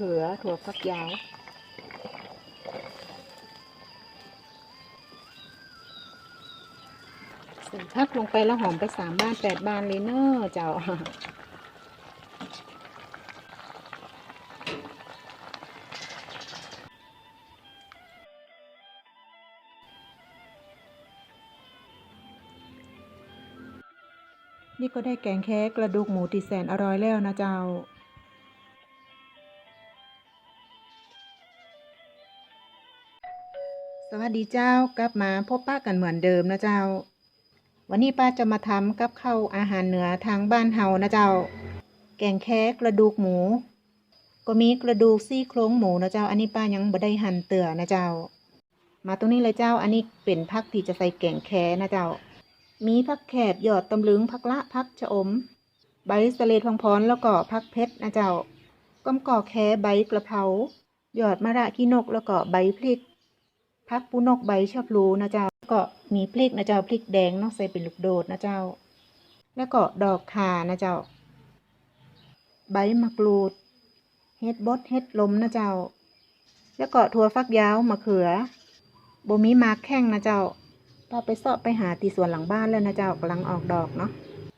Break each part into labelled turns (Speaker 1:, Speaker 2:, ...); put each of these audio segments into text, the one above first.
Speaker 1: เขือถั่วฟักยาว ใส่พักลงไปแล้วหอมไปสามบ้านแปดบ้านเลยเนอะเจ้านี่ก็ได้แกงแค่กระดูกหมูติแสนอร่อยแล้วนะเจ้า วัสดีเจ้ากลับมาพบป้ากันเหมือนเดิมนะเจ้า วันนี้ป้าจะมาทำกับข้าวอาหารเหนือทางบ้านเฮานะเจ้า แกงแค่กระดูกหมู ก็มีกระดูกซี่โครงหมูนะเจ้า อันนี้ป้ายังบ่ได้หั่นเตือนะเจ้า มาตรงนี้เลยเจ้า อันนี้เป็นผักที่จะใส่แกงแค่นะเจ้า มีผักแขดหยอดตำลึงผักละผักชะอม ใบสะเลดพองพรแล้วก็ผักเพชรนะเจ้าก้มก่อแค่ใบกระเพราหยอดมะระขี้นกแล้วก็ใบพริก ผักปูนกใบชอบรู้นะเจ้า ก็มีพริกนะเจ้าพริกแดงเนาะใส่เป็นลูกโดดนะเจ้า แล้วก็ดอกขานะเจ้า ใบมะกรูด เฮ็ดบดเฮ็ดลมนะเจ้า แล้วก็ถั่วฟักยาวมะเขือบ่มีมากแข้งนะเจ้าป้าไปเสาะไปหาตีสวนหลังบ้านแล้วนะเจ้ากำลังออกดอกเนาะ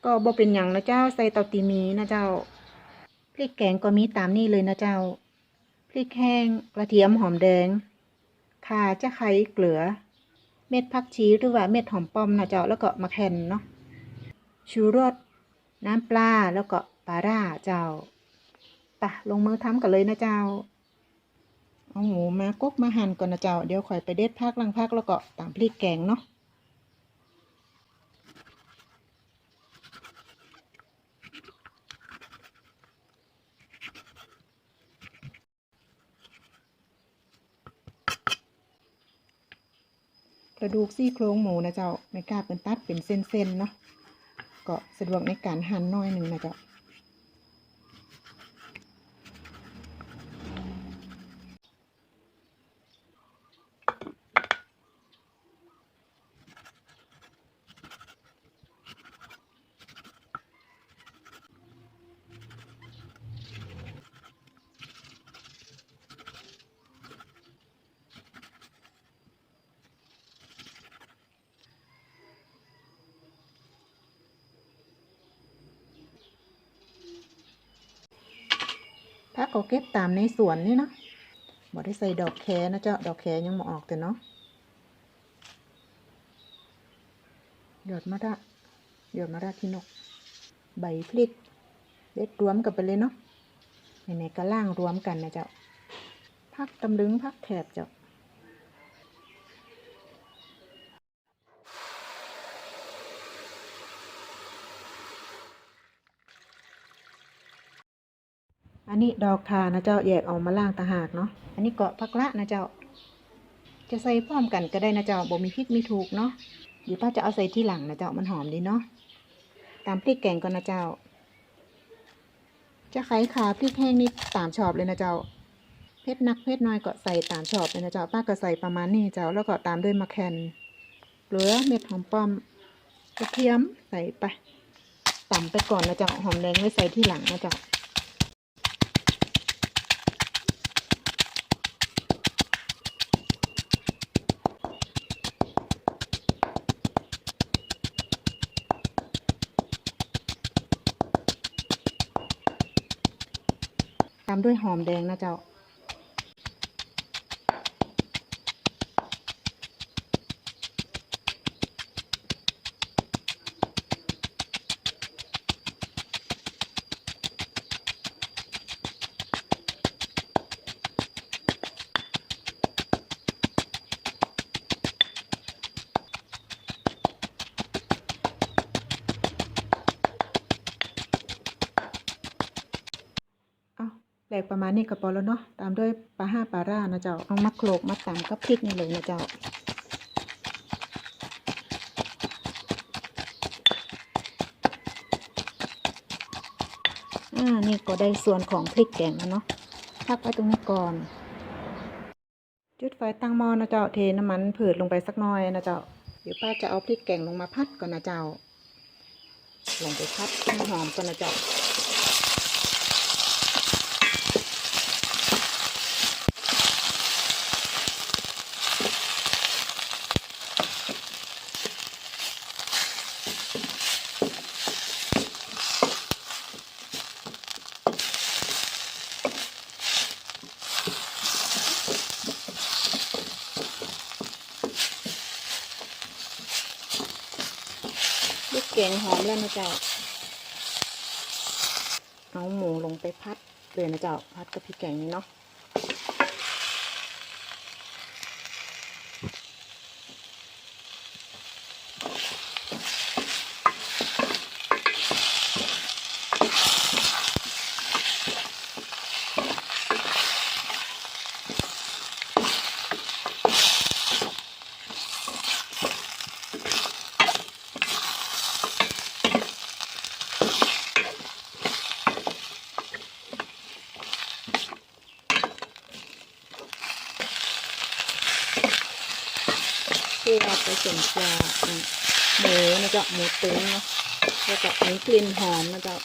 Speaker 1: ก็บ่เป็นอย่างนะเจ้าใส่เตาตีมีนะเจ้า พริกแกงก็มีตามนี่เลยนะเจ้า พริกแห้งกระเทียมหอมแดง ข่าจะไข่เกลือ เม็ดผักชีหรือว่าเม็ดหอมป้อมนะเจ้าแล้วก็มะแคนเนาะชูรสน้ำปลาแล้วก็ปลาร่าเจ้าปะลงมือทำกันเลยนะเจ้า เอาหมูมากกมาหั่นก่อนนะเจ้า เดี๋ยวข่อยไปเด็ดพักลังพักแล้วก็ตามพริกแกงเนาะ กระดูกซี่โครงหมูนะเจ้าไม่กล้าเป็นตัดเป็นเส้นๆเนาะก็สะดวกในการหั่นน้อยหนึ่งนะเจ้า้ากก็เก็บตามในสวนนี่เนาะบอได้ใส่ดอกแคนะเจ้าดอกแคยังมาออกแต่เนาะหยอดมะระหยอดมะระที่นก ใบพลิกเด็ดรวมกันไปเลยเนาะไหนๆก็ล่างรวมกันนะเจ้าพักตำลึงพักแถบเจ้า นนี้ดอกคานะเจ้าแยกออกมาล่างตางหากเนาะ อันนี้เกาะพักละนะเจ้า จะใส่พร้อมกันก็ได้นะเจ้าบ่มีพริกมีถูกเนาะเดี๋ยวป้าจะเอาใส่ที่หลังนะเจ้ามันหอมดีเนาะ ตามพริกแกงก่อนนะเจ้า จะไขขาพริกแห้งนี่ตามชอบเลยนะเจ้าเผ็ดนักเผ็ดน้อยก็ใส่ตามชอบเลยนะเจ้า ป้าก็ใส่ประมาณนี้เจ้า แล้วก็ตามด้วยมะแคนเหลือเม็ดหอมป้อมกระเทียมใส่ไปตำไปก่อนนะเจ้า หอมแดงไว้ใส่ที่หลังนะเจ้า ตามด้วยหอมแดงนะเจ้า แหลกประมาณนี้ก็พอแล้วเนาะตามด้วยปลาห้าปลาร่านะเจ้าเอามาโขลกมาตำกับพริกนี่เลยนะเจ้าอ่านี่ก็ได้ส่วนของพริกแกงแล้วเนาะพักไว้ตรงนี้ก่อน จุดไฟตั้งหม้อนะเจ้าเทน้ำมันผืดลงไปสักหน่อยนะเจ้าเดี๋ยวป้าจะเอาพริกแกงลงมาพัดก่อนนะเจ้าลงไปพัดให้หอมก่อนนะเจ้า กงหอมแล้วนะเจ้า เอาหมูลงไปพัดเลยนะเจ้า พัดกับพริกแกงนี้เนาะ ที่เอาไปส่วนปลาหมูนะจ๊ะหมูตุ๋นนะแล้วก็มีกลิ่นหอมนะจ๊ะ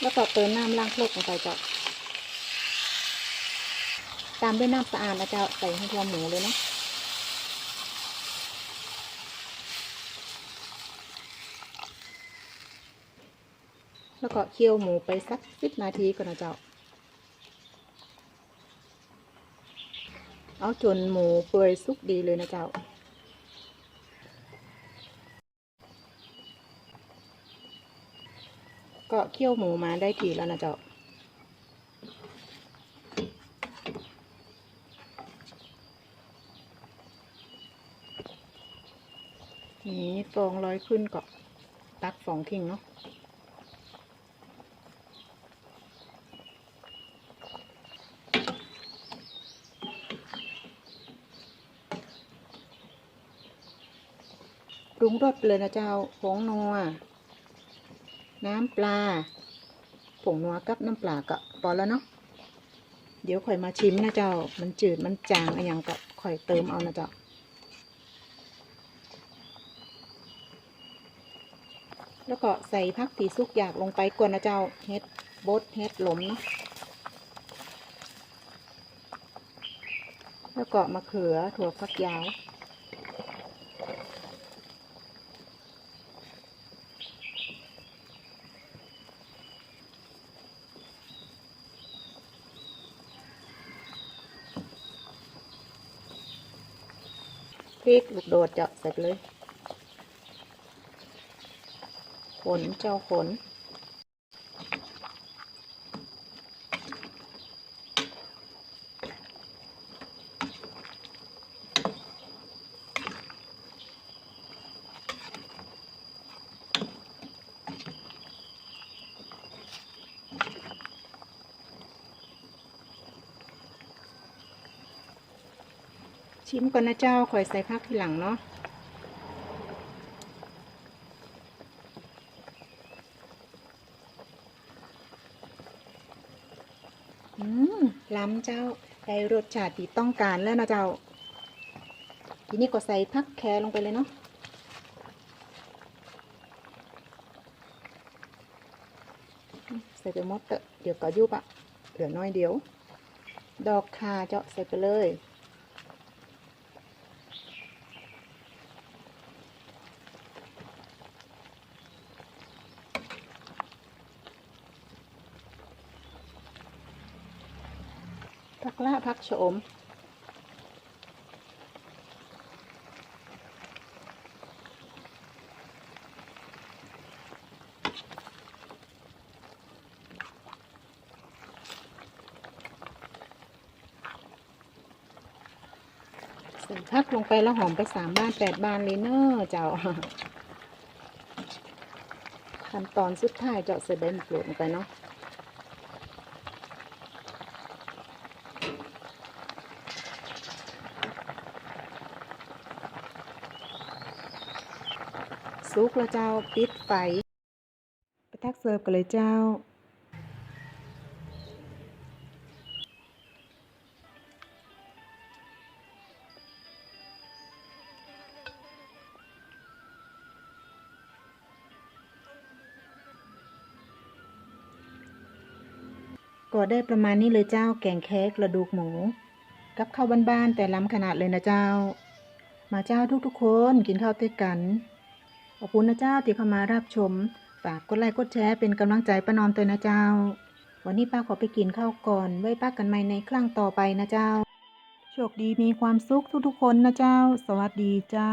Speaker 1: แล้วก็เติมน้ำล้างครกลงไปจ้ะตามด้วยน้ำสะอาดนะจ๊ะใส่ให้ทั่วหมูเลยเนาะ แล้วก็เคี่ยวหมูไปสักสิบนาทีก่อนนะเจ้า เอาจนหมูเปื่อยสุกดีเลยนะเจ้า ก็เคี่ยวหมูมาได้ทีแล้วนะเจ้านี่ฟองลอยขึ้นก็ตักฟองทิ้งเนาะ รุงรสเลยนะเจ้า ผงนัว น้ำปลา ผงนัวกับน้ำปลาก็พอแล้วเนาะ เดี๋ยวค่อยมาชิมนะเจ้า มันจืดมันจางอะไรอย่างก็ค่อยเติมเอานะเจ้าแล้วก็ใส่ผักตีสุกอยากลงไปกวนนะเจ้าเฮ็ดบดเฮ็ดหลมเนาะแล้วก็มะเขือถั่วฝักยาว พริกลูกโดดเจาะเสร็จเลย ขนเจ้าขน ชิมก่อนนะเจ้าคอยใส่ผักทีหลังเนาะอืมล้ำเจ้าได้รสชาติที่ต้องการแล้วนะเจ้า ทีนี้ก็ใส่ผักแครลงไปเลยเนาะใส่ไปหมดเตอะเดี๋ยวก็ยุบอะเหลือน้อยเดียว ดอกคาเจาะใส่ไปเลย ผักละผักโฉมใส่ผักลงไปแล้วหอมไปสามบ้านแปดบ้านเลยเนอะเจ้าขั้นตอนสุดท้ายเจาะใส่ใบมะกรูดลงไปเนาะ ซุกแล้วเจ้าปิดไฟไปตักเสิร์ฟกันเลยเจ้า ก็ได้ประมาณนี้เลยเจ้าแกงแค้กกระดูกหมู กับข้าวบ้านๆแต่ล้ำขนาดเลยนะเจ้า มาเจ้าทุกๆคนกินข้าวด้วยกัน ขอบคุณนะเจ้าที่เข้ามารับชม ฝากกดไลค์กดแชร์เป็นกำลังใจประนอมตัวนะเจ้า วันนี้ป้าขอไปกินข้าวก่อน ไว้ป้ากันใหม่ในครั้งต่อไปนะเจ้า โชคดีมีความสุขทุกๆคนนะเจ้า สวัสดีเจ้า